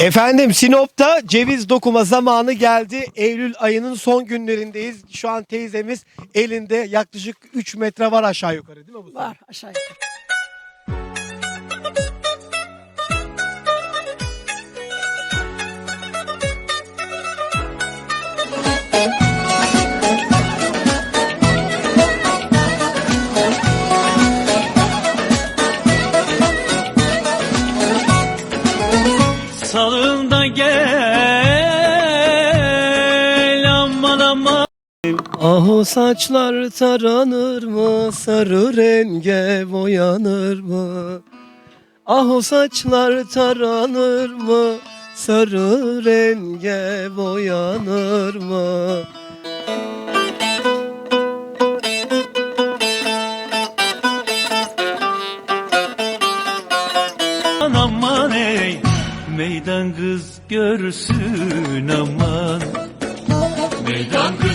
Efendim Sinop'ta ceviz dokuma zamanı geldi. Eylül ayının son günlerindeyiz. Şu an teyzemiz elinde yaklaşık 3 metre var aşağı yukarı değil mi bu? Var aşağı yukarı. Salında gel aman aman Ah o saçlar taranır mı? Sarı renge boyanır mı? Ah o saçlar taranır mı? Sarı renge boyanır mı? meydan kız görsün aman. Meydan kız